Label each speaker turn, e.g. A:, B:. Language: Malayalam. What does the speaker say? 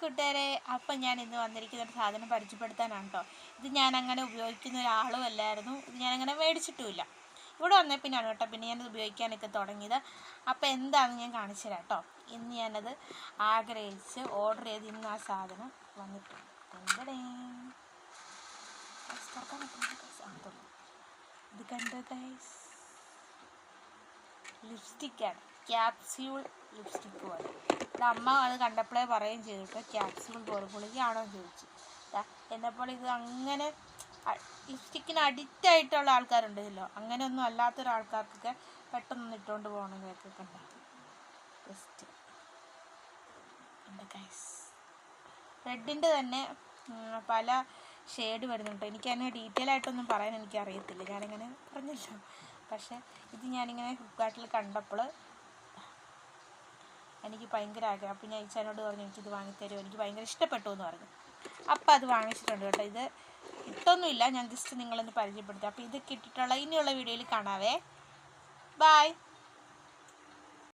A: കൂട്ടുകാരെ അപ്പം ഞാൻ ഇന്ന് വന്നിരിക്കുന്ന ഒരു സാധനം പരിചയപ്പെടുത്താനാണ് കേട്ടോ ഇത് ഞാൻ അങ്ങനെ ഉപയോഗിക്കുന്ന ഒരാളും അല്ലായിരുന്നു. ഇത് ഞാൻ അങ്ങനെ മേടിച്ചിട്ടുമില്ല. ഇവിടെ വന്നേ പിന്നെയാണ് കേട്ടോ പിന്നെ ഞാനത് ഉപയോഗിക്കാനൊക്കെ തുടങ്ങിയത്. അപ്പോൾ എന്താണെന്ന് ഞാൻ കാണിച്ചു തരാം കേട്ടോ ഇന്ന് ഞാനത് ആഗ്രഹിച്ച് ഓർഡർ ചെയ്ത് ഇന്ന് ആ സാധനം വന്നിട്ടുണ്ട്. ഇത് കണ്ടോ ലിപ്സ്റ്റിക്കാണ്. ക്യാപ്സ്യൂൾ ലിപ്സ്റ്റിക്ക് പോലെ. ഇത് അമ്മ അത് കണ്ടപ്പോഴേ പറയുകയും ചെയ്തു കേട്ടോ ക്യാപ്സ്യൂൾ പോലെ. ഗുളികയാണോ എന്ന് ചോദിച്ചു. എന്നെപ്പോലെ ഇത് അങ്ങനെ ലിപ്സ്റ്റിക്കിന് അഡിക്റ്റ് ആയിട്ടുള്ള ആൾക്കാരുണ്ടല്ലോ അങ്ങനെയൊന്നും അല്ലാത്തൊരാൾക്കാർക്കൊക്കെ പെട്ടെന്ന് ഇട്ടുകൊണ്ട് പോകണം എന്റെ ഗൈസ് റെഡിന്റെ തന്നെ പല ഷെയ്ഡ് വരുന്നുണ്ട് എനിക്ക് അതിനെ ഡീറ്റെയിൽ ആയിട്ടൊന്നും പറയാൻ എനിക്ക് അറിയത്തില്ല ഞാനിങ്ങനെ പറഞ്ഞില്ല. പക്ഷേ ഇത് ഞാനിങ്ങനെ ഫ്ലിപ്കാർട്ടിൽ കണ്ടപ്പോൾ എനിക്ക് ഭയങ്കര ആഗ്രഹം. അപ്പോൾ ഞാൻ ഇച്ചാനോട് പറഞ്ഞു എനിക്കിത് വാങ്ങിത്തരുമോ? എനിക്ക് ഭയങ്കര ഇഷ്ടപ്പെട്ടു എന്ന് പറഞ്ഞു. അപ്പോൾ അത് വാങ്ങിച്ചിട്ടുണ്ട് കേട്ടോ. ഇത് ഇട്ടൊന്നുമില്ല. ഞാൻ ജസ്റ്റ് നിങ്ങളൊന്ന് പരിചയപ്പെടുത്തി. അപ്പോൾ ഇതൊക്കെ ഇട്ടിട്ടുള്ള ഇനിയുള്ള വീഡിയോയിൽ കാണാവേ. ബായ്